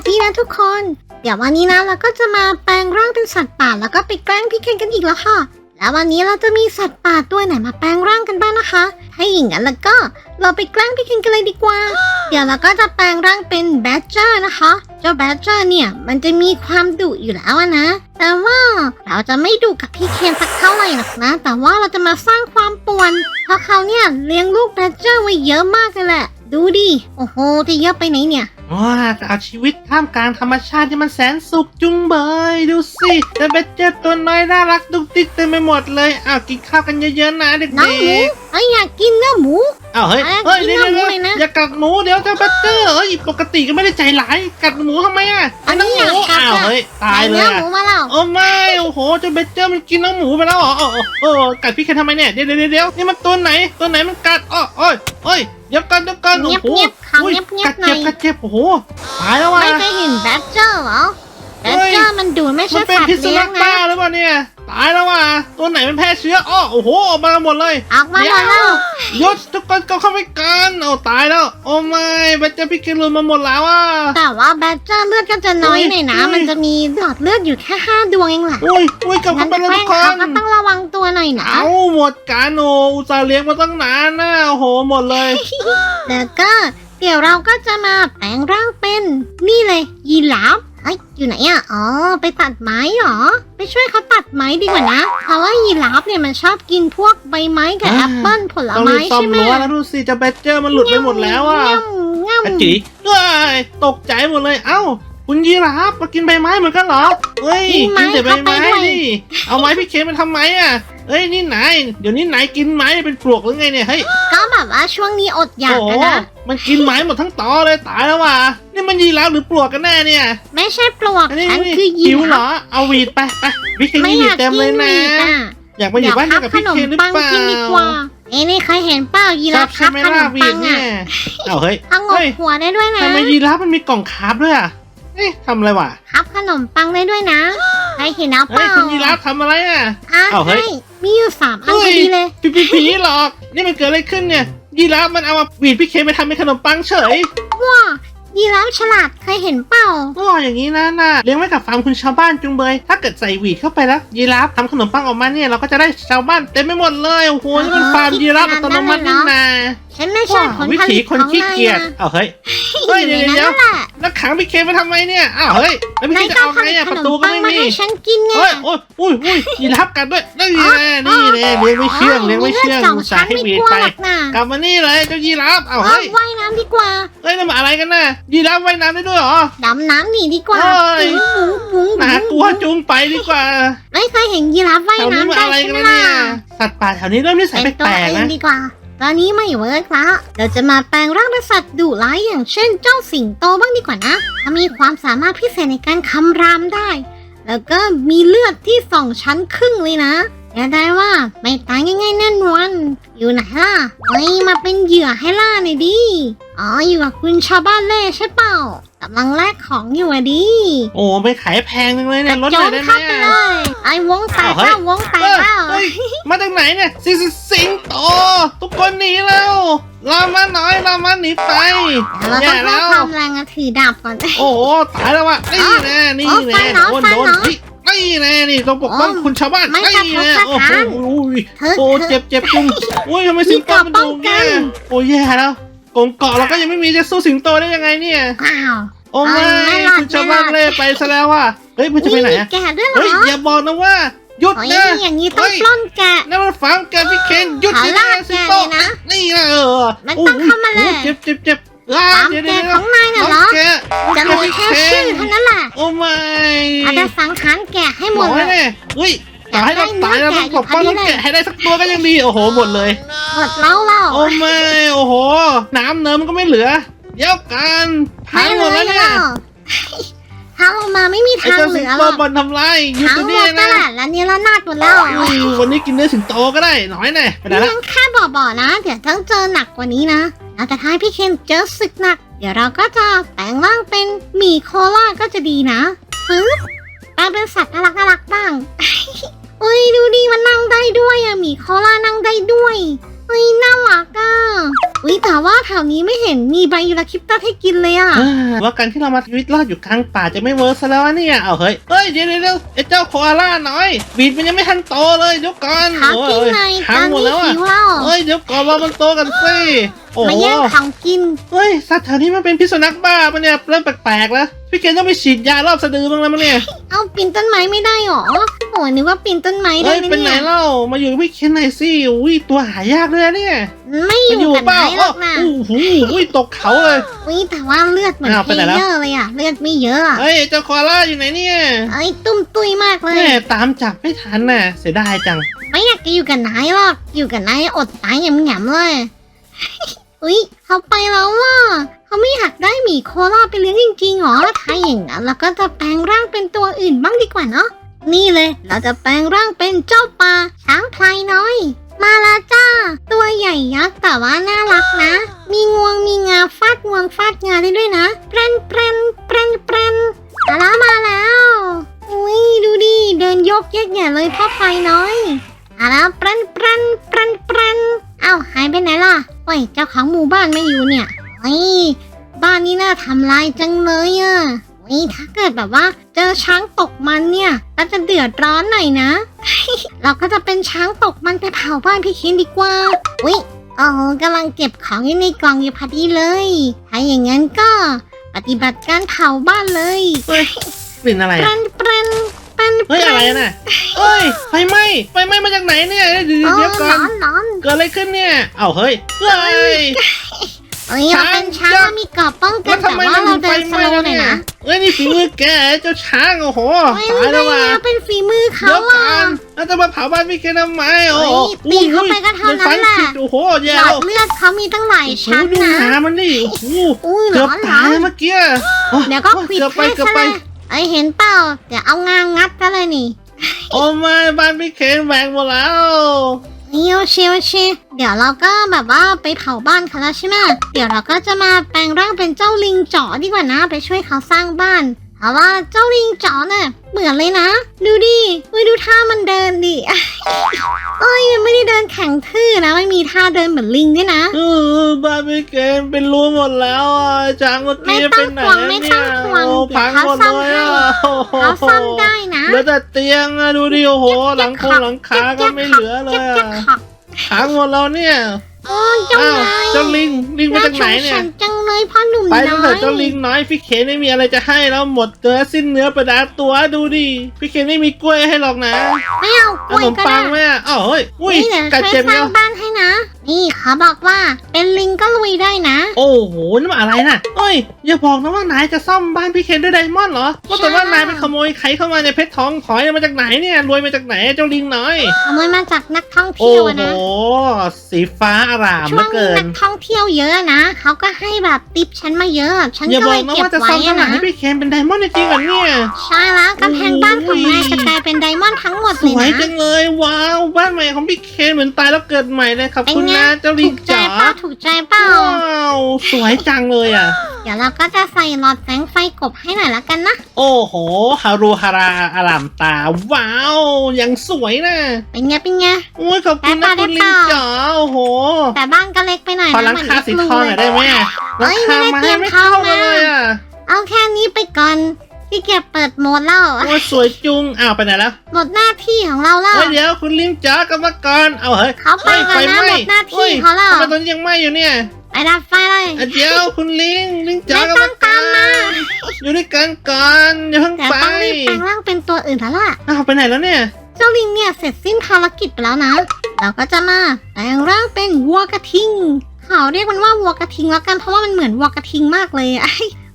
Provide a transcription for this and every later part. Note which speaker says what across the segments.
Speaker 1: สดีนะทุกคน เดี๋ยววันนี้นะเราก็จะมาแปลงร่างเป็นสัตว์ป่าแล้วก็ไปแกล้งพี่เคนกันอีกแล้วค่ะ แล้ววันนี้เราจะมีสัตว์ป่าตัวไหนมาแปลงร่างกันบ้างนะคะ ถ้าอย่างนั้นแล้วก็เราไปแกล้งพี่เคนกันเลยดีกว่า เดี๋ยวเราก็จะแปลงร่างเป็นแบดเจอร์นะคะ เจ้าแบดเจอร์เนี่ยมันจะมีความดุอยู่แล้วนะ แต่ว่าเราจะไม่ดุกับพี่เคนสักเท่าไหร่หรอกนะ แต่ว่าเราจะมาสร้างความป่วน เพราะเขาเนี่ยเลี้ยงลูกแบดเจอร์ไว้เยอะมากเลยแหละ ดูดิ โอ้โห จะเยอะไปไหนเนี่ย
Speaker 2: ว้าเอาชีวิตท่ามกลางธรรมชาติที่มันแสนสุขจุงเบยดูสิแต่เบเจอร์ตัวน้อยน่ารักดุกดิกเต็มไปหมดเลยอ้าวกินข้าวกันเยอะๆนะเด็ก
Speaker 1: น้องหมูไอยอยากกินเนื้อหมู
Speaker 2: ๆอ้าวเฮ้ย
Speaker 1: อะ
Speaker 2: เฮ้ย
Speaker 1: กิน
Speaker 2: เดี๋ยว
Speaker 1: เนื้อหมู
Speaker 2: เดี๋ยว
Speaker 1: เลยนะ
Speaker 2: อย่ากัดหมูเดี๋ยวเจ้าเบเจอร์เฮ้ยปกติก็ไม่ได้ใจร้ายกัดหมูทำไมอะ
Speaker 1: อันนี้
Speaker 2: น้องหมู
Speaker 1: อยากกัด
Speaker 2: อ้าว
Speaker 1: อะ
Speaker 2: เฮ้ยตายเล
Speaker 1: เนื้
Speaker 2: ย
Speaker 1: อห
Speaker 2: อะ
Speaker 1: มูมาแล้ว
Speaker 2: โอ้ไม่โอ้โหเจ้าเบเจอร์มันกินน้องหมูไปแล้วเหรอโอ้โหโอ้โหกัดพี่แค่ทำไมเนี่ยเดี๋ยวเดี๋ยวเดี๋ยวนี่มันตัวไหนตัวไหนมันกัดอ้อโอ้ยโอ้ย เดี๋ยวกันเดี๋ยวกัน
Speaker 1: เงี
Speaker 2: โอ้
Speaker 1: ยบ
Speaker 2: โห
Speaker 1: เงียบๆเขา
Speaker 2: อุ้ย
Speaker 1: เงียบเงีย
Speaker 2: กับด
Speaker 1: หน่
Speaker 2: เจ็
Speaker 1: อบย
Speaker 2: กัดเจ็บโอ้โหตายแล้วว่ะ
Speaker 1: ไม่เคยเห็นแบดเจอร์เหรอแบ
Speaker 2: เฮ้
Speaker 1: ด
Speaker 2: ย
Speaker 1: เจอร์มันดูดไม่
Speaker 2: มั
Speaker 1: ใช่
Speaker 2: นเป็น
Speaker 1: สัต
Speaker 2: พิษ
Speaker 1: ว์
Speaker 2: สุ
Speaker 1: เลี้ย
Speaker 2: นั
Speaker 1: ง
Speaker 2: ขบ้า
Speaker 1: นะ
Speaker 2: หรือเปล่าเนี่ย ตายแล้วว่ะตัวไหนมันแพร่เชื้ออ้อโอ้โหออกมาหมดเลย
Speaker 1: ออกมาหมดแล้ว
Speaker 2: ยศทุกคนก็เข้าไปกันโอ้ตายแล้ว โอ้ไม่เบเจอร์พี่กินลุนมาหมดแล้วอะ
Speaker 1: แต่ว่าแบดเจอร์เลือดก็จะน้อยหน่อยนะ
Speaker 2: อุ้ย
Speaker 1: มันจะมีหลอดเลือดอยู่แค่ห้าดวงเองแหละ
Speaker 2: อุ้ยอุ้ยกลับ
Speaker 1: งั้
Speaker 2: เข้านไป
Speaker 1: แก
Speaker 2: แล้ว
Speaker 1: ล้
Speaker 2: ทุ
Speaker 1: ง
Speaker 2: กค
Speaker 1: เขา
Speaker 2: น
Speaker 1: ก็ต้องระวังตัวหน่อยนะ
Speaker 2: เอาหมดการโออุตส่าห์เลี้ยงมาตั้งนานนะโอ้โหหมดเลย
Speaker 1: แล้วก็เดี๋ยวเราก็จะมาแปลงร่างเป็นนี่เลยยีราฟ เฮ้ยอยู่ไหนอะอ๋อ ไปตัดไม้เหรอ ไปช่วยเขาตัดไม้ดีกว่านะ เพราะว่ายีราฟเนี่ยมันชอบกินพวกใบไม้กับ
Speaker 2: อ่า
Speaker 1: แอปเปิ้ลผล
Speaker 2: ต้อง
Speaker 1: ไม้
Speaker 2: รีบซ่อม
Speaker 1: ใช่ไหม
Speaker 2: รั้วแล้วดูสิเจะเบเจอร์มันหลุดไปหมดแล้วอะ
Speaker 1: ง่ำง่ำ
Speaker 2: อาจีเอ้ยตกใจหมดเลย เอ้า คุณยีราฟมากินใบไม้เหมือนกันเหรอ เฮ้ยกินแต่ใบไม้ดิเอาไม้พี่เคนมาทำไมอะ เอ้ยนี่ไหนายเดี๋ยวนี้ไหนายกินไม้เป็นปลวกหรือไงเนี่ยเฮ้ย
Speaker 1: ก็แบบว่าช่วงนี้อดอยาก
Speaker 2: โอ้โห
Speaker 1: กันนะ
Speaker 2: มันกินไม้หมดทั้งตอเลยตายแล้วว่ะนี่มันยีราฟหรือปลวกกันแน่เนี่ย
Speaker 1: ไม่ใช่ปลวก
Speaker 2: อันนี้
Speaker 1: ฉัน
Speaker 2: นี่
Speaker 1: คือยี
Speaker 2: หิวเหร
Speaker 1: รา
Speaker 2: อ
Speaker 1: ฟ
Speaker 2: เอาวีดไปไปพี่เคน
Speaker 1: ไม่
Speaker 2: มี
Speaker 1: อ
Speaker 2: วีด
Speaker 1: ยาก
Speaker 2: เต็ม
Speaker 1: กิ
Speaker 2: เลย
Speaker 1: นห
Speaker 2: นะ
Speaker 1: วีดอะ
Speaker 2: อยากมาอยู่บ้านเดียวกับ
Speaker 1: ข
Speaker 2: พี่
Speaker 1: นม
Speaker 2: เคนหรือ
Speaker 1: ปัง
Speaker 2: เปล่า
Speaker 1: กินดีกว่าเอ้นี่เคยเห็นเปล่ายี
Speaker 2: ช
Speaker 1: รา
Speaker 2: อบ
Speaker 1: ฟค
Speaker 2: ใช่
Speaker 1: รับ
Speaker 2: ไหม
Speaker 1: ขน
Speaker 2: ล่ะ
Speaker 1: ม
Speaker 2: วี
Speaker 1: ปั
Speaker 2: ด
Speaker 1: ง
Speaker 2: เนี่
Speaker 1: อะ
Speaker 2: ยเอาเฮ้ย
Speaker 1: เอาง
Speaker 2: เฮ้
Speaker 1: ก
Speaker 2: ย
Speaker 1: หัวได้ด้วยนะ
Speaker 2: ทำไมยีราฟมันมีกล่องคาร์บด้วยอะเอ๊ะทำอะไรวะ
Speaker 1: ครับขนมปังได้ด้วยนะใครเห็นเอาเป
Speaker 2: เฮ้ย
Speaker 1: ล่า
Speaker 2: คุณยีราฟทำอะไรอะ
Speaker 1: อะ
Speaker 2: เอาเฮ้ย
Speaker 1: ให้ มีอยู่สามอันพอดีเลย
Speaker 2: ผีผีผีหรอก นี่มันเกิดอะไรขึ้นเนี่ย ยีราฟมันเอามาหวีดพี่เคนไปทำเป็นขนมปังเฉย
Speaker 1: ว้ายีราฟฉลาดเคยเห็นเปล่า
Speaker 2: ก็อย่างนี้นะน่ะเลี้ยงไว้กับฟาร์มคุณชาวบ้านจุงเบย ถ้าเกิดใส่หวีดเข้าไปแล้วยีราฟทำขนมปังออกมาเนี่ยเราก็จะได้ชาวบ้านเต็มไปหมดเลยโอ้โหนี่มันฟาร์มยีราฟอัตโนมัตินี่นา
Speaker 1: ฉันไม่ใช่ผล
Speaker 2: วิ
Speaker 1: ผ
Speaker 2: ถี
Speaker 1: ลิต
Speaker 2: คน
Speaker 1: ของ
Speaker 2: ขี้
Speaker 1: นาย
Speaker 2: เกียจ
Speaker 1: นะ
Speaker 2: เอาเฮ้ย
Speaker 1: อ
Speaker 2: เฮ้ย
Speaker 1: ยู่
Speaker 2: เดี๋ยว
Speaker 1: ใน
Speaker 2: เดี๋
Speaker 1: นั้
Speaker 2: ยวน
Speaker 1: แหละ
Speaker 2: แล้วขังพี่เคนไปทำไมเนี่ย อ้าวเฮ้ย แล้วพี่
Speaker 1: นา
Speaker 2: เคน
Speaker 1: ย
Speaker 2: จะ
Speaker 1: ก็
Speaker 2: เอาไง
Speaker 1: ทำ
Speaker 2: อะ
Speaker 1: ข
Speaker 2: ประ
Speaker 1: น
Speaker 2: ตู
Speaker 1: ม
Speaker 2: ก็
Speaker 1: ปัง
Speaker 2: ไม่
Speaker 1: มา
Speaker 2: มี
Speaker 1: ให้ฉันกินไง
Speaker 2: เฮ้ยโอ้ยอุ้ยอุ้ยยีราฟกันด้วยนี่แน่นี่แน่เลี้ยงไม่เชื่องเลี้ยงไม่เชื่อง
Speaker 1: ลืดสอง
Speaker 2: อุตส่า
Speaker 1: ชั้น
Speaker 2: ห์ให้
Speaker 1: ไม่
Speaker 2: หวี
Speaker 1: ก
Speaker 2: ด
Speaker 1: ลัว
Speaker 2: ไป
Speaker 1: หรอกนะ
Speaker 2: กลับมานี่เลยเจ้ายีราฟเอา
Speaker 1: เอา
Speaker 2: เฮ้ย
Speaker 1: ว่ายน้ำดีกว่า
Speaker 2: เฮ้ยนั่นมันอะไรกันน่ะยีราฟว่ายน้ำได้ด้วยเหรอ
Speaker 1: ดำน้ำหนีดีกว่า
Speaker 2: เฮ้ย
Speaker 1: บุ๋งบุ๋งบุ๋ง
Speaker 2: น่ากลัวจุงไปดีกว่า
Speaker 1: ไม่เคยเห็นยีราฟว่าย
Speaker 2: แถวนี้มัน
Speaker 1: น้ำได้
Speaker 2: อะไร
Speaker 1: ใช่
Speaker 2: กัน
Speaker 1: ไหม
Speaker 2: นะ
Speaker 1: ล่ะ
Speaker 2: เนี่ยสัตว์ป่าแถวนี้เริ่มนิสัย
Speaker 1: เป็นตัว
Speaker 2: แปลก
Speaker 1: เอ
Speaker 2: ๆ
Speaker 1: ง
Speaker 2: นะ
Speaker 1: ดีกว่า ตอนนี้ไม่เวิร์กแล้วเราจะมาแปลงร่างเป็นสัตว์ดุร้ายอย่างเช่นเจ้าสิงโตบ้างดีกว่านะถ้ามีความสามารถพิเศษในการคำรามได้ แล้วก็มีเลือดที่สองชั้นครึ่งเลยนะแกได้ว่าไม่ตายง่ายๆแน่นอนอยู่ไหนล่ะเฮ้ยมาเป็นเหยื่อให้ล่าหน่อยดิอ๋ออยู่กับคุณชาวบ้านเล่ใช่เปล่ากำลังแลกของอยู่อะดิ
Speaker 2: โอ้ไปขายแพงจังเลยเนี่ยลด
Speaker 1: โจ
Speaker 2: หน่อย
Speaker 1: น
Speaker 2: ได้ไหม
Speaker 1: เข้าไปเล
Speaker 2: อะ
Speaker 1: ยไอ้วงแตก
Speaker 2: อ้าวเฮ้
Speaker 1: เป
Speaker 2: ย
Speaker 1: ล่าวงแตก
Speaker 2: เอ้ย
Speaker 1: เปล่า
Speaker 2: เฮ้ยมาจากไหนเนี่ยสิงสิงโตทุกคนหนีแล้วลามาหน่อยลามาหนีไป
Speaker 1: เรา
Speaker 2: แย่
Speaker 1: ต้องเพิ่
Speaker 2: แล้
Speaker 1: ม
Speaker 2: ว
Speaker 1: ความแรงอะถือดาบก่อน
Speaker 2: โอ้โหตายแล้วว่ะนี่แน่นี่
Speaker 1: อ๋อ
Speaker 2: แน่
Speaker 1: ฟันเหรอ
Speaker 2: โดน
Speaker 1: ฟัน
Speaker 2: โดน
Speaker 1: เหรอ
Speaker 2: นี่นี่แน่นี่ต้องปกป้อง
Speaker 1: อ๋อ
Speaker 2: คุณชาวบ้าน
Speaker 1: ไม่
Speaker 2: นี่
Speaker 1: กระทบ
Speaker 2: แน่
Speaker 1: กระ
Speaker 2: โอ้โห
Speaker 1: ทั่งเธอ
Speaker 2: โอ้
Speaker 1: เธอ
Speaker 2: เจ็บเจ็บจุงอุ้ยทำไมสิงโตมันดูแย่โอ้แย่แล้วกงเกาะเราก็ยังไม่มีจะสู้สิงโตได้ยังไงเนี่ย
Speaker 1: อ้าว
Speaker 2: โอ้ไม่
Speaker 1: ไม่รอด
Speaker 2: คุณชาวบ้าน
Speaker 1: ไม่รอด
Speaker 2: เล่ไปซะแล้วว่ะเฮ้ยมันจะไปไหน
Speaker 1: มี
Speaker 2: อะ
Speaker 1: แกะด้วยเหร
Speaker 2: เฮ้ย
Speaker 1: อ
Speaker 2: อย่าบอกนะว่าหยุด
Speaker 1: โอ้ย
Speaker 2: นะ
Speaker 1: อย่างนี้ต้อง
Speaker 2: เฮ้ย
Speaker 1: ปล้นแกะ
Speaker 2: นั่นมันฟาร์มแกนพี่เคนหยุด
Speaker 1: ขอ
Speaker 2: เลย
Speaker 1: ลา
Speaker 2: นะ
Speaker 1: ก
Speaker 2: สิ
Speaker 1: แก
Speaker 2: โต
Speaker 1: เลยนะ
Speaker 2: นี่นะเออ
Speaker 1: มันต้องเข้ามาเลย
Speaker 2: โอ้ยเจ็บเจ็บเจ็บอ่า
Speaker 1: ตาม
Speaker 2: เดี๋ยว
Speaker 1: แก
Speaker 2: เดี๋ยว
Speaker 1: ของนายน่ะเหรอ
Speaker 2: แก
Speaker 1: จะเหลือแค่ชื่อเท่านั้นแหละ
Speaker 2: โอ้ไม่
Speaker 1: อาจจะสังหารแกะให้หมด
Speaker 2: ห
Speaker 1: เล
Speaker 2: เลยยเฮ้ยตายให้เราตายแล้วต้องปกป้องต้องแกะให้ได้สักตัวก็ยังดีโอ้โหหมดเลย
Speaker 1: หมดแล้วเรา
Speaker 2: โอ้ไม่โอ้โห น้ำเนิมก็ไม่เหลือเดี๋ยวกันพังหมดแล้วเนี่ย
Speaker 1: ถ้าลงมาไม่มี
Speaker 2: ไอ้
Speaker 1: ทาง
Speaker 2: เจ้า
Speaker 1: เห
Speaker 2: สิ
Speaker 1: ลื
Speaker 2: ง
Speaker 1: อ
Speaker 2: โต
Speaker 1: หรอก
Speaker 2: บอลทำลายอยู่
Speaker 1: ทั้
Speaker 2: ตั
Speaker 1: ง
Speaker 2: ว
Speaker 1: หม
Speaker 2: นี้
Speaker 1: ดนั่
Speaker 2: นะ
Speaker 1: นแหละแล้วนี่ละนาดหมดแล้ว
Speaker 2: อุ้ยวันนี้กินเนื้อสิงโตก็ได้น้อยแน่ไปไหนละ
Speaker 1: ยังแค่บ่อๆนะ เดี๋ยวต้องเจอหนักกว่านี้นะแล้วแต่ถ้าให้พี่เคนเจอศึกหนัก เดี๋ยวเราก็จะแปลงร่างเป็นหมีโคล่าก็จะดีนะปึ๊บแปลงเป็นสัตว์น่ารักน่ารักบ้าง อุ้ยดูดีมันนั่งได้ด้วยอะหมีโคล่านั่งได้ด้วยเฮ้ยน่ารักอะ อุ้ยแต่ว่าแถวนี้ไม่เห็นมีใบยูราคิปตัสให้กินเลยอะ
Speaker 2: อ่าว่าการที่เรามาชีวิตรอดอยู่กลางป่าจะไม่เวิร์กซะแล้ววะเนี่ยเอาเฮ้ยเฮ้ยเดี๋ยวเดี๋ยวเดี๋ยวไอ้เจ้าโคอาล่าน้อยบีดมันยังไม่ทันโตเลยเดี๋ยวก่อน
Speaker 1: ขอกิน
Speaker 2: โอ้ย
Speaker 1: หน่อย
Speaker 2: พั
Speaker 1: ต
Speaker 2: ง
Speaker 1: อน
Speaker 2: หมด
Speaker 1: นี้
Speaker 2: แล้วอะ
Speaker 1: หิวแล้ว
Speaker 2: เฮ้ยเดี๋ยวก่อนรอมันโตกันสิโอ้
Speaker 1: มา
Speaker 2: โห
Speaker 1: แย่งของกิน
Speaker 2: เฮ้ย สัตว์แถวนี้มันเป็นพิษสุนัขบ้าปะเนี่ย เริ่มแปลกๆแล้ว พี่เกณฑ์ต้องไปฉีดยารอบสะดือบ้างแล้วมั้งเนี่ย
Speaker 1: เอาปีนต้นไม้ไม่ได้หรอ โอ้ยนึกว่าปีนต้นไม้ได้
Speaker 2: เฮ้ย
Speaker 1: นะ
Speaker 2: เป็นไหน
Speaker 1: เนี่ย
Speaker 2: เล่า มาอยู่กับพี่เคนหน่อยสิอุ้ยตัวหายากเลยนะเนี่ย
Speaker 1: ไม่อ
Speaker 2: มัน
Speaker 1: ยู่
Speaker 2: อยู่
Speaker 1: กับ
Speaker 2: เปล่า
Speaker 1: ไม้หรอกนะ
Speaker 2: โอ้โหอุ้ยตกเขาเลย
Speaker 1: อุ้ยแต่ว่าเลือดเหมือน
Speaker 2: อ้าว
Speaker 1: เพ
Speaker 2: ไปไหนแล้ว
Speaker 1: เยอร์เลยอะเลือดไม่เยอะอะ
Speaker 2: เฮ้ยเจ้าโคอาล่าอยู่ไหนเนี่ย
Speaker 1: เอ้ยตุ้มตุยมากเลย
Speaker 2: แม่ตามจับไม่ทันน่ะเสียดายจัง
Speaker 1: ไม่อยากจะอยู่กับนายหรอกอยู่กับนายอดตายหยำๆเลยอุ๊ยเขาไปแล้วว่ะเขาไม่อยากได้หมีโคลาไปเลี้ยงจริงๆหรอถ้าอย่างนั้นเราก็จะแปลงร่างเป็นตัวอื่นบ้างดีกว่าเนาะนี่เลยเราจะแปลงร่างเป็นเจ้าปลาช้างพลายน้อย มาล้วจ้า ตัวใหญ่ยักษ์แต่ว่าน่ารักนะ มีงวงมีงาฟาดงวงฟาดงาได้ด้วยนะเปรนเปรนเปรนเปรนมาแล้วมาแล้วอุ้ยดูดิเดินยกเยกแย่เลยพ่อพลายน้อยมาแล้วเปรนเปรนเปรนเปรนเอ้าหายไปไหนล่ะโอ้ยเจ้าของหมู่บ้านไม่อยู่เนี่ยเฮ้ยบ้านนี้น่าทำลายจังเลยอะ เฮ้ยถ้าเกิดแบบว่า เจอช้างตกมันเนี่ยก็จะเดือดร้อนหน่อยนะ เราก็จะเป็นช้างตกมันไปเผาบ้านพี่เคนดีกว่าอุ้ยโอ้โหกำลังเก็บของอยู่ในกล่องอยู่พอดีเลยถ้าอย่างนั้นก็ปฏิบัติการเผาบ้านเลย
Speaker 2: เฮ้ยกลิ่นอะไร
Speaker 1: เปร
Speaker 2: อะ
Speaker 1: นเปรนเปรน
Speaker 2: เฮ้ยอะไรน่ะเฮ้ยไฟไหม้ไฟไหม้มาจากไหนเนี่ยเดี๋ยว
Speaker 1: เอ
Speaker 2: เดี๋ยว
Speaker 1: อ
Speaker 2: ก่อ
Speaker 1: ร้
Speaker 2: น
Speaker 1: อนร้อน
Speaker 2: เกิดอะไรขึ้นเนี่ย เอ้าเฮ้ย เฮ้ย
Speaker 1: เอ้ยเราเป็นช้าง
Speaker 2: ช้าง
Speaker 1: เรามีเกราะป้องกั
Speaker 2: แล้
Speaker 1: น
Speaker 2: ว
Speaker 1: แต่
Speaker 2: ทำไม
Speaker 1: ว่า
Speaker 2: มัน
Speaker 1: เรา
Speaker 2: มีไฟ
Speaker 1: เดินส
Speaker 2: ไหม้
Speaker 1: โล
Speaker 2: แล้ว
Speaker 1: ว์หน่อย
Speaker 2: เนี่ย
Speaker 1: นะ
Speaker 2: เฮ้ยนี่ฝีมือแกเจ้าช้างโอ้โห
Speaker 1: เฮ้ย
Speaker 2: ตาย
Speaker 1: ไม่
Speaker 2: แล้ว
Speaker 1: ได้
Speaker 2: ว่ะ
Speaker 1: อะเป็นฝีมือเขา
Speaker 2: เดี๋ยวก่
Speaker 1: อะ
Speaker 2: อนแล้วจะมาเผาบ้านพี่เคนทำไมโอ้โห
Speaker 1: เฮ้ยตีเข้าไปก็เท่านั้นแหละ
Speaker 2: โดนฟัผิดโอ้โห
Speaker 1: ห
Speaker 2: แย่
Speaker 1: ลอ
Speaker 2: แล้
Speaker 1: ด
Speaker 2: ว
Speaker 1: เลือดเขามีตั้งหลาย
Speaker 2: โอ้โห
Speaker 1: ชั้น
Speaker 2: ดู
Speaker 1: นะ
Speaker 2: หามันดิโอ้โห
Speaker 1: อุ้ย
Speaker 2: เกือบ
Speaker 1: ร้อน
Speaker 2: ตาย
Speaker 1: ร้อน
Speaker 2: เมื่อกี้
Speaker 1: เดี๋ยวก็ควิด
Speaker 2: เกือบไป
Speaker 1: ให้
Speaker 2: เกือบ
Speaker 1: ซะ
Speaker 2: ไป
Speaker 1: เลยเอ้ยเห็นเปล่าเดี๋ยวเอางางงัดซะเลยนี่
Speaker 2: โอ้ไม่บ้านพี่เคนแหวกหมดแล้ว
Speaker 1: นี่โอเชโอเชเดี๋ยวเราก็แบบว่าไปเผาบ้านเขาแล้วใช่ไหมเดี๋ยวเราก็จะมาแปลงร่างเป็นเจ้าลิงเจาะดีกว่านะ ไปช่วยเขาสร้างบ้าน เพราะว่าเจ้าลิงจ๋อเนี่ยเหมือนเลยนะ ดูดิเฮ้ยดูท่ามันเดินดิเอ้ยมันไม่ได้เดินแข็งทื่อนะไม่มีท่าเดินเหมือนลิงด้วยนะ
Speaker 2: เออบ้านพี่เคนเป็นรูหมดแล้วอะจางเมื่อกี้
Speaker 1: ไม่ต้
Speaker 2: เป็
Speaker 1: อง
Speaker 2: นไหน
Speaker 1: ห่วงไม่
Speaker 2: เนี่
Speaker 1: ต้
Speaker 2: ย
Speaker 1: องห่วง
Speaker 2: โอ้
Speaker 1: เดี๋ยว
Speaker 2: พัง
Speaker 1: เขา
Speaker 2: หมด
Speaker 1: ซ่อม
Speaker 2: เลย
Speaker 1: ให้
Speaker 2: อะโอ้โห
Speaker 1: เขาซ่อมได้นะ
Speaker 2: เหลือแต่เตียงอะดูดิโอ้โหหลังคงหลังคาก็ไม่เหลือเลย
Speaker 1: จะ
Speaker 2: อะ
Speaker 1: ขับ
Speaker 2: พังหมดแล้วเนี่ย
Speaker 1: โอ้ยเจ้า
Speaker 2: อ้าว
Speaker 1: นาย
Speaker 2: เจ้าลิง ลิงมาจากไหน
Speaker 1: ส
Speaker 2: เนี่ย
Speaker 1: ฉันจังเลยพ่อหนุ่ม
Speaker 2: ไป
Speaker 1: น้
Speaker 2: ตั้ง
Speaker 1: อ
Speaker 2: แต่
Speaker 1: ย
Speaker 2: เจ้าลิงน้อยพี่เคนไม่มีอะไรจะให้แล้วหมดเนื้อสิ้นเนื้อประดาตัวดูดิพี่เคนไม่มีกล้วยให้หรอกนะ
Speaker 1: ไม่เอาก
Speaker 2: ข
Speaker 1: ล้วย
Speaker 2: นม
Speaker 1: ก็
Speaker 2: ปั
Speaker 1: ได้
Speaker 2: งไหมอะอ้าวเฮ้ยอุ้ย
Speaker 1: นี่เดี๋ยว
Speaker 2: กัด
Speaker 1: ช่วย
Speaker 2: เจ็บ
Speaker 1: สร้า
Speaker 2: แล้
Speaker 1: ง
Speaker 2: ว
Speaker 1: บ้านให้นะ นี่เขาบอกว่าเป็นลิงก็ลุยได้นะ
Speaker 2: โอ้โหนี่มันอะไรน่ะเอ้ยอย่าบอกนะว่านายจะซ่อมบ้านพี่เคนด้วยไดมอนด์เหรอว่าแต่ว่านายไปขโมยใครเข้ามาในเพชรทองถอยมาจากไหนเนี่ยรวยมาจากไหนเจ้าลิงน้อย
Speaker 1: ขโมยมาจากนักท่อง
Speaker 2: โอ้
Speaker 1: เที่ยว
Speaker 2: โห
Speaker 1: อะนะ
Speaker 2: สีฟ้าอาราม
Speaker 1: ช่
Speaker 2: เห
Speaker 1: ว
Speaker 2: ลื
Speaker 1: ง
Speaker 2: อ
Speaker 1: นี้
Speaker 2: เกิ
Speaker 1: นั
Speaker 2: น
Speaker 1: กท่องเที่ยวเยอะนะเขาก็ให้แบบติปฉันมาเยอะฉัน
Speaker 2: อย่า
Speaker 1: ก็
Speaker 2: บ
Speaker 1: เล
Speaker 2: อก
Speaker 1: ย
Speaker 2: นะ
Speaker 1: เก็บ
Speaker 2: ว่าจะ
Speaker 1: ไว้
Speaker 2: ซ่อมข้างหลั
Speaker 1: อะ
Speaker 2: ง
Speaker 1: นะ
Speaker 2: ให้พี่เคนเป็นไดมอนด์จริงๆเหรอเนี่ย
Speaker 1: ใช่แล้วกำแพงบ้านของนาย
Speaker 2: อุ้ย
Speaker 1: จะกลายเป็นไดมอนด์ทั้งหมด
Speaker 2: ส
Speaker 1: เลย
Speaker 2: วย
Speaker 1: นะ
Speaker 2: จังเลยว้าวบ้านใหม่ของพี่เคนเหมือนตายแล้วเกิดใหม่เลยขอบ
Speaker 1: เป็น
Speaker 2: คุณ
Speaker 1: ไง
Speaker 2: นะเจ้าลิ
Speaker 1: ถู
Speaker 2: ง
Speaker 1: กใจ
Speaker 2: จ๋า
Speaker 1: เปล่าถูกใจเปล่า
Speaker 2: ว้าวสวยจังเลยอะ
Speaker 1: เดี๋ยวเราก็จะใส่หลอดแสงไฟกบให้หน่อยละกันนะ
Speaker 2: โอ้โหฮารูฮาราอารามตา ว้าวยังสวยนะ
Speaker 1: เป็นไงเป็นไง
Speaker 2: โอ้ยขอบคุณนะ
Speaker 1: ได้
Speaker 2: คุณ
Speaker 1: เป
Speaker 2: ลิง
Speaker 1: ล่า
Speaker 2: จ๋าโอ้โห
Speaker 1: แต่บ้านก็เล็กไปหน่อย
Speaker 2: ขอ
Speaker 1: นะ
Speaker 2: หลัง
Speaker 1: เหมือน
Speaker 2: คา
Speaker 1: อีก
Speaker 2: สี
Speaker 1: ลู
Speaker 2: ทองห
Speaker 1: เล
Speaker 2: น่อยยได้ไหมอะห
Speaker 1: เอ้
Speaker 2: ลัง
Speaker 1: ย
Speaker 2: คา
Speaker 1: ไม่ได้
Speaker 2: ไม้
Speaker 1: เตรียม
Speaker 2: ไม่เข้า
Speaker 1: เข้า
Speaker 2: มา
Speaker 1: มา
Speaker 2: เลยอะ
Speaker 1: เอาแค่นี้ไปก่อน ที่เกียจเปิดโหมดแล้ว
Speaker 2: โอ้ยสวยจุงอ้าวไปไหนแล้ว
Speaker 1: หมดหน้าที่ของเราแล้ว
Speaker 2: เฮ้ยเดี๋ยวคุณลิงจ๋ากลับมาก่อนเอาเฮ้ย
Speaker 1: เขาไปก่อนนะ
Speaker 2: ฮ้ย
Speaker 1: หมดหน้าที่
Speaker 2: ฮ้ย
Speaker 1: เขาแล้ว
Speaker 2: ทำไมตอนนี้ยังไหม้อยู่เนี่ย
Speaker 1: ไปดับไฟเลย
Speaker 2: อะเดี๋ยวคุณลิงลิงจ๋ากลับ
Speaker 1: ไม่
Speaker 2: มา
Speaker 1: ต้อง
Speaker 2: ก่อ
Speaker 1: ตามมา
Speaker 2: นอยู่ด้วยกันก่อนอย่าเพิ่ง
Speaker 1: แต่
Speaker 2: ไป
Speaker 1: ต้องรีบแปลงร่างเป็นตัวอื่นแล้วล่ะ
Speaker 2: อ้าวไปไหนแล้วเนี่ย
Speaker 1: เจ้าลิงเนี่ยเสร็จสิ้นภารกิจไปแล้วนะ เราก็จะมาแปลงร่างเป็นวัวกระทิงเขาเรียกมันว่าวัวกระทิงแล้วกันเพราะว่ามันเหมือนวัวกระทิงมากเลย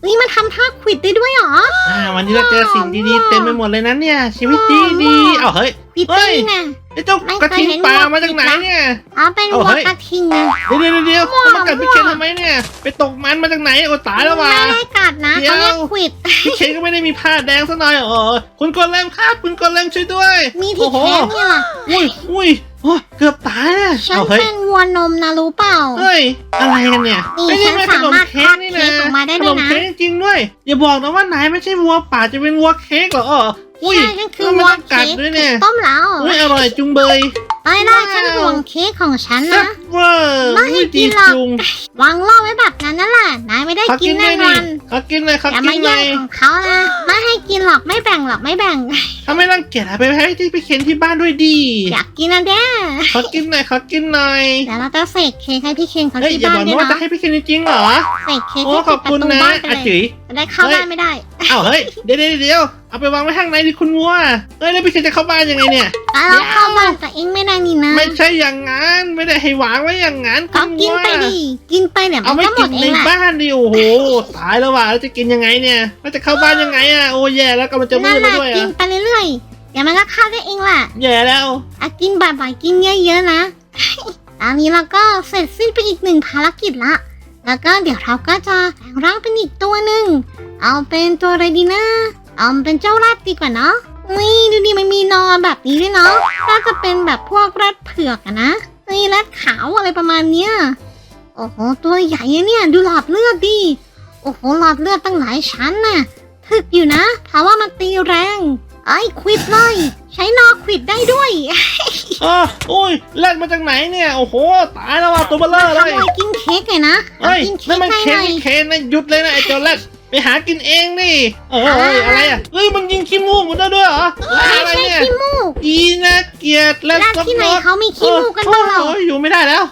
Speaker 1: ไอ้เฮ้ยมันทำท่าขวิดได้ด้วยเหรอ
Speaker 2: อ่าวันนี้เราเจอสิ่งดีๆเต็มไปหมดเลยนะเนี่ย ชีวิตดีดีๆเอาเฮ้ย
Speaker 1: ขวิด
Speaker 2: เฮ้
Speaker 1: ได้
Speaker 2: ย
Speaker 1: ไง
Speaker 2: ไอ้เจ้ากระทิงป่ามาจากไหนเนี่ย
Speaker 1: เอาเป็น
Speaker 2: เอา
Speaker 1: วัว
Speaker 2: เฮ้ย
Speaker 1: กระทิงนะ
Speaker 2: เดี๋ยวเดี๋ยวเดี๋ยว
Speaker 1: มั่ว
Speaker 2: มากัดพี่
Speaker 1: มั่ว
Speaker 2: เคนทำไมเนี่ย ไปตกมันมาจากไหนโอ้ตายแล้วว่ะ
Speaker 1: ไม่ได้กัดนะ
Speaker 2: เดี๋ยว
Speaker 1: เขาเรียกขวิด
Speaker 2: พี่เคนก็ไม่ได้มีผ้าแดงซะหน่อยเออคุณกดแรมครับคุณกดแรมช่วยด้วย
Speaker 1: มีที่
Speaker 2: โอ้โห
Speaker 1: แขนเนี่ยล่ะ
Speaker 2: อุ้ยอุ้ยโอ้เกือบตายนะ
Speaker 1: ฉัน
Speaker 2: เอาเฮ้ย
Speaker 1: เป็นวัวนมนะรู้เปล่า
Speaker 2: เฮ้ยอะไรกันเนี่ย
Speaker 1: นี่
Speaker 2: ไอ้นี่
Speaker 1: ฉัน
Speaker 2: มันขนมเค้กนี่นะ
Speaker 1: สามารถทอดเค้กออกมาได้
Speaker 2: ข
Speaker 1: ด้วย
Speaker 2: น
Speaker 1: นะ
Speaker 2: มเค้กจริงด้วย อย่าบอกนะว่านายไม่ใช่วัวป่าจะเป็นวัวเค้กเหรอเอออุ้ย
Speaker 1: ใช่ฉันคือ
Speaker 2: แล้ว
Speaker 1: วั
Speaker 2: ไม่
Speaker 1: ว
Speaker 2: ต้องกั
Speaker 1: เค้
Speaker 2: ด
Speaker 1: ก
Speaker 2: ด้วยเนี่ย
Speaker 1: ต้มแล้ว
Speaker 2: อุ้ยอร่อยจุงเบย
Speaker 1: ไปได้ฉันห่วงเค้กของฉัน
Speaker 2: แซ่
Speaker 1: นะ
Speaker 2: บเวอร์
Speaker 1: ไม่ให้
Speaker 2: อุ้ย
Speaker 1: กิ
Speaker 2: ดี
Speaker 1: นหรอก
Speaker 2: จุง
Speaker 1: วางล่อไว้แบบนั้นนั่นแหละนายไม่ได้
Speaker 2: ขอ
Speaker 1: กิ
Speaker 2: กิ
Speaker 1: น
Speaker 2: นหน่
Speaker 1: แน่
Speaker 2: อย
Speaker 1: น
Speaker 2: ดิ
Speaker 1: อน
Speaker 2: ขอกินหน่อยขอ
Speaker 1: อย่า
Speaker 2: กิ
Speaker 1: มาน
Speaker 2: หน่
Speaker 1: แย่
Speaker 2: องย
Speaker 1: ของเขานะไม่ให้กินหรอกไม่แบ่งหรอกไม่แบ่ง
Speaker 2: ถ้าไม่รังเกียจอะไปให้ที่พี่เคนที่บ้านด้วยดี
Speaker 1: อยากกินนะเด้
Speaker 2: ขอกินหน่อยขอกินหน่อย
Speaker 1: เดี๋ยวเราจะเสกเค้กให้พี่เคนเขา
Speaker 2: เฮ้ย
Speaker 1: ที่
Speaker 2: อย่า
Speaker 1: บ้า
Speaker 2: บอนก
Speaker 1: ด้วย
Speaker 2: นะว่าจะ
Speaker 1: นะ
Speaker 2: ให้พี่เคนจริงๆเหรอ
Speaker 1: เสกเค้ก
Speaker 2: โอ้
Speaker 1: ให้
Speaker 2: ข
Speaker 1: ติ
Speaker 2: อ
Speaker 1: ด
Speaker 2: บ
Speaker 1: ประ
Speaker 2: คุณ
Speaker 1: ตู
Speaker 2: นะ
Speaker 1: บ้านไป
Speaker 2: อา
Speaker 1: เลย
Speaker 2: จุ๋ย
Speaker 1: จะ ได้เข้า
Speaker 2: เฮ้ย
Speaker 1: บ้านไม่ได้
Speaker 2: เอ้าเฮ้ยเดี๋ยวเดี๋ยวเดี๋ยวเอาไปวางไว้ข้างในดิคุณวัวเอ้ยแล้วพี่เคนจะเข้าบ้านยังไงเนี่ย
Speaker 1: แต่เราเข้าบ้านตัวเองไม่ได้นี่นะ
Speaker 2: ไม่ใช่อย่างนั้นไม่ได้ให้วางไว้อย่างนั้น
Speaker 1: ก็
Speaker 2: คุณ
Speaker 1: กิน
Speaker 2: วัว
Speaker 1: ไปดิกินไปเดี๋ยวมั
Speaker 2: เอา
Speaker 1: น
Speaker 2: ไม่
Speaker 1: ก็หม
Speaker 2: กิ
Speaker 1: ด
Speaker 2: น
Speaker 1: เอ
Speaker 2: ใน
Speaker 1: งแหละ
Speaker 2: บ้านดิโอ้โหตายแล้วว่ะแล้วจะกินยังไงเนี่ยแล้วจะเข้าบ้านยังไงอะโอ้แย่แล้วกำลังจะมื
Speaker 1: นั่น
Speaker 2: ด
Speaker 1: แห
Speaker 2: แล้ว
Speaker 1: ละ
Speaker 2: ด้วย
Speaker 1: กิน
Speaker 2: อะ
Speaker 1: ไปเรื่อยๆเดี๋ยวมันก็เข้าได้เองแหละ
Speaker 2: แย่แล้ว
Speaker 1: อะกินบ่อยๆกินเยอะๆนะตอนนี้เราก็เสร็จสิ้นไปอีกหนึ่งภารกิจละ แล้วก็เดี๋ยวเราก็จะแปลงร่างเป็นอีกตัวหนึ่ง เอาเป็นตัวอะไรดีนะ เอาเป็นเจ้าแรดดีกว่าเนาะนี่ดูดิมันมีนอนแบบนี้ด้วยเนาะน่าจะเป็นแบบพวกแรดเผือกอะนะนี่แรดขาวอะไรประมาณเนี้ย โอ้โห ตัวใหญ่เนี่ย ดูหลอดเลือดดิ โอ้โห หลอดเลือดตั้งหลายชั้นน่ะ ถึกอยู่นะ เพราะว่ามันตีแรง ไอ้ควิดเลย ใช้นอควิดได้ด้วย
Speaker 2: อ๋ออุ้ยแล่นมาจากไหนเนี่ย โอ้โห ตายแล้วว่ะตัวเบลเลอร์
Speaker 1: ข
Speaker 2: เลย
Speaker 1: โมยกินเค้กเลยนะเอา
Speaker 2: เฮ้ย
Speaker 1: กิน
Speaker 2: นั่
Speaker 1: เค้
Speaker 2: น
Speaker 1: ก
Speaker 2: มัน
Speaker 1: ให้
Speaker 2: เคน
Speaker 1: หน่อย
Speaker 2: ไม่เคนนะหยุดเลยนะไอ้เจ้าแรดไปหากินเองนี่เอ้ย
Speaker 1: อะไร
Speaker 2: อะไรอะเฮ้ยมันยิงขี้มูกมันได้ด้วยเหรอ
Speaker 1: ไม่
Speaker 2: อะไร
Speaker 1: ใช่
Speaker 2: เนี่ย
Speaker 1: ขี้มูก
Speaker 2: อีน่าเกลียดและ
Speaker 1: ร้านที่ไหนเขามีขี้มูกกันบ้างเหรอ
Speaker 2: โอ้ยอยู่ไม่ได้แล้ว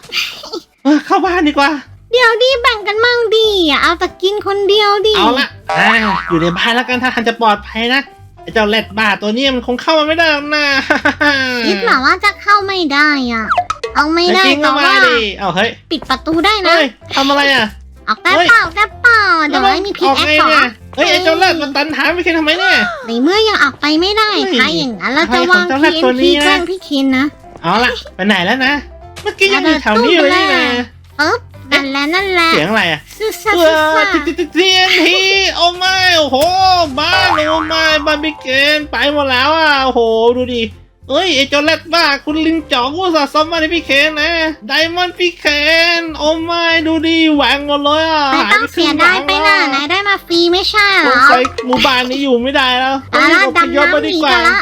Speaker 2: เออเข้าบ้านดีกว่า
Speaker 1: เดี๋ยวดิแบ่งกันมั่งดิอย่าเอาแต่กินคนเดียวดิ
Speaker 2: เอาละอ่าอยู่ในบ้านแล้วกันถ้าทันจะปลอดภัยนะ ไอ้เจ้าแรดบ้าตัวเนี้ยมันคงเข้ามาไม่ได้หรอกนะ
Speaker 1: คิดเหรอว่าจะเข้าไม่ได้อะ เอาไม่ได้
Speaker 2: จริง
Speaker 1: แต่
Speaker 2: ก็มา
Speaker 1: ว่า
Speaker 2: ดิเอาเฮ้ย
Speaker 1: ปิดประตูได้นะ
Speaker 2: เฮ้ยทำอะไรอะ
Speaker 1: ออกได้
Speaker 2: เฮ้ย
Speaker 1: เปล่าได้เปล่าเดี๋ยวให้มีพิษ
Speaker 2: ออก
Speaker 1: แอค
Speaker 2: ไง
Speaker 1: ต่อ
Speaker 2: เนี่ยเฮ้ยไอ้เจ้าแรดมันตันหาไม่เคนทำไมเนี่ย
Speaker 1: ในเมื่อยังออกไปไม่ได้
Speaker 2: เฮ้ย
Speaker 1: ถ้าอย่างนั้นเรา
Speaker 2: ใคร
Speaker 1: จะ
Speaker 2: ของ
Speaker 1: วาง
Speaker 2: เจ้าแรดตัว
Speaker 1: TNT
Speaker 2: นี้นะ
Speaker 1: แกล้งพี่เคนนะ
Speaker 2: เอาละไปไหนแล้วนะ เมื่อกี้ยังอยู่แถวนี้อยู่เลยนี่นะ
Speaker 1: ปึ๊บ นั่นแหละนั่นแหละ
Speaker 2: เสียงอะไรอะ
Speaker 1: ซูซ่า
Speaker 2: เอ
Speaker 1: ซู
Speaker 2: อ
Speaker 1: ซ่า
Speaker 2: ทีทีทีนทีโอ้ไม่โอ้โหบ้านโอ้ไม่บ้านบิ๊กเกนไปหมดแล้วอะโอ้โหดูดิ เอ้ยไอ้เจ้าแรดบ้า คุณลิงจ่อกูสะสมมาในพี่เคนนะไดมอนด์พี่เคนโอ้ไม่ดูดิแหวงหมดเลยอะ
Speaker 1: ไม่ต้องเสียดายไปน่ะ
Speaker 2: ห
Speaker 1: นายได้มาฟรีไม่ใช่เห
Speaker 2: ส
Speaker 1: รงอ
Speaker 2: สัยหมู่บ้านนี้อยู่ไม่ได้แล้วต้อ
Speaker 1: เอา
Speaker 2: งรี
Speaker 1: ละ
Speaker 2: บอพ
Speaker 1: ดำ
Speaker 2: ยพมา
Speaker 1: น้ำห
Speaker 2: ดี
Speaker 1: นี
Speaker 2: กว่า
Speaker 1: กันละ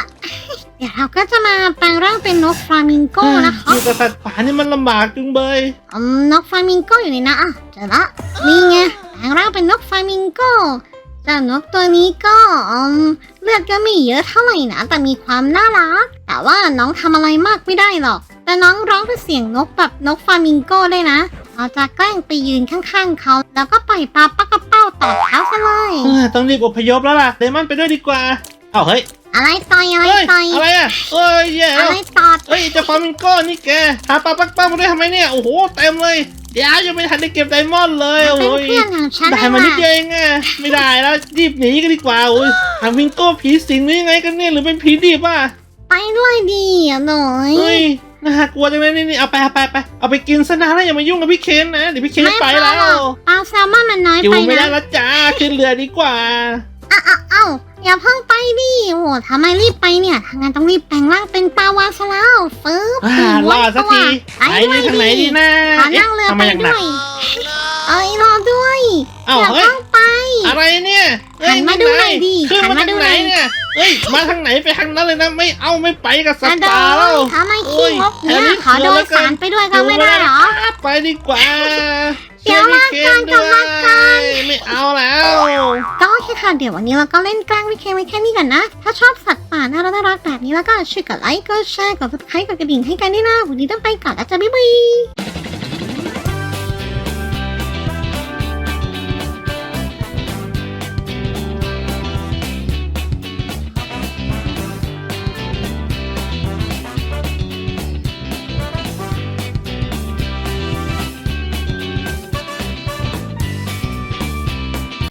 Speaker 1: เดี๋ยวเราก็จะมาแปลงร่างเป็นนกฟลามิงโก้นะคะ
Speaker 2: อยู่กับสัตว์ป่านี่มันลำบากจุงเบย
Speaker 1: อืมนกฟลามิงโก้อยู่ในนะอะเจอละนี่ไงแปลงร่างเป็นนกฟลามิงโก้เจ้านกตัวนี้ก็อืม เลือดก็ไม่เยอะเท่าไหร่นะแต่มีความน่ารัก แต่ว่าน้องทำอะไรมากไม่ได้หรอก แต่น้องร้องเป็นเสียงนกแบบนกฟามิงโก้ได้นะ เราจะแกล้งไปยืนข้างๆเขา แล้วก็ปล่อยปลาปักกระเป้าตอดเท้าซะเลย
Speaker 2: เออต้องรีบอพยพแล้วล่ะเดมอนไปด้วยดีกว่าเอ้าเฮ้ย
Speaker 1: อะไรต่อยอะไร
Speaker 2: เฮ้ย
Speaker 1: ต่อย
Speaker 2: อะไรอะเอ้ยแย่
Speaker 1: อะ
Speaker 2: แล้ว
Speaker 1: ไรตอด
Speaker 2: เฮ้ยเจะฟามิงโก้นี่แกหาปลาปักเป้ามาด้วยทำไมเนี่ยโอ้โหเต็มเลย เดี๋ยวยังไม่ทันได้เก็บไดมอนด์เลยโอ้
Speaker 1: เป็น
Speaker 2: ย
Speaker 1: เพื่อนของฉัน
Speaker 2: ได้
Speaker 1: เอง
Speaker 2: มานิด
Speaker 1: อะ
Speaker 2: เดียวเองอะไม่ได้แล้วรีบหนีกันดีกว่าโอ้ยฟามิงโก้ผีสิงหรือยังไงกันเนี่ยหรือเป็นผีดิบอะ
Speaker 1: ไปด้วยดีอะหน่อย
Speaker 2: เฮ้ยน่ากลัวจังเลยนี่นี่เอาไปเอาไปไปเอาไปกินซะนะแล้วอย่ามายุ่งกับพี่เคนนะเดี๋ยวพี่เคนจะไปแล้ว
Speaker 1: หรอกปลาแซลมอนมันน้อย
Speaker 2: อยู่
Speaker 1: ไป
Speaker 2: ไม่ได้
Speaker 1: นะ
Speaker 2: แล้วจ้าขึ้นเรือดีกว่า
Speaker 1: อ้าวอ้าวอ้าวอย่าเพิ่งไปดิโอ้โหทำไมรีบไปเนี่ยทางงานต้องรีบแปลงร่างเป็นปลาวาฬซะแล้วฟื บ
Speaker 2: อ่ารอดสักที
Speaker 1: ไป
Speaker 2: ไป
Speaker 1: ด้ว
Speaker 2: ดี
Speaker 1: ย
Speaker 2: ทางไหนดีนะ
Speaker 1: ขอนั่งเรือ
Speaker 2: ทำ
Speaker 1: ไป
Speaker 2: ไมอย่างหนั
Speaker 1: ด้
Speaker 2: ก
Speaker 1: วยเอ้ยรอด้วย
Speaker 2: เอ้า
Speaker 1: อย่า
Speaker 2: เฮ้ย
Speaker 1: เพิ่งไป
Speaker 2: อะไรเนี่ยเอ้ย
Speaker 1: หันมาดูหน่อยดิ
Speaker 2: ขึ้น
Speaker 1: หัน
Speaker 2: มา
Speaker 1: มา
Speaker 2: ทา
Speaker 1: ดู
Speaker 2: ง
Speaker 1: ห
Speaker 2: ไห
Speaker 1: น่
Speaker 2: น
Speaker 1: อย
Speaker 2: เนี่ยเฮ้ยมาทางไหนไปทางนั้นเลยนะไม่เอาไม่ไปกับสัต
Speaker 1: อะ
Speaker 2: ว์
Speaker 1: โด
Speaker 2: ป่าแล้ว
Speaker 1: ยทำไมขี้งกเนี่ย
Speaker 2: โอ้ย
Speaker 1: ขอโดยสารไปด้วยก็ไม่ได้เหรอ
Speaker 2: ไปดีกว่า
Speaker 1: เดี๋ยว
Speaker 2: ช่
Speaker 1: ลา
Speaker 2: พี่
Speaker 1: กัน
Speaker 2: เคน
Speaker 1: กับลากัน
Speaker 2: ด้วยไม่เอาแล้ว
Speaker 1: ก็โอเคค่ะเดี๋ยววันนี้เราก็เล่นแกล้งวิเคไว้แค่นี้ก่อนนะ ถ้าชอบสัตว์ป่าน่ารักน่ารักแบบนี้แล้วก็ช่วยกดไลค์กดแชร์กด subscribe กดกระดิ่งให้กันด้วยนะวันนี้ต้องไปก่อนแล้วจ้ะบ๊ายบาย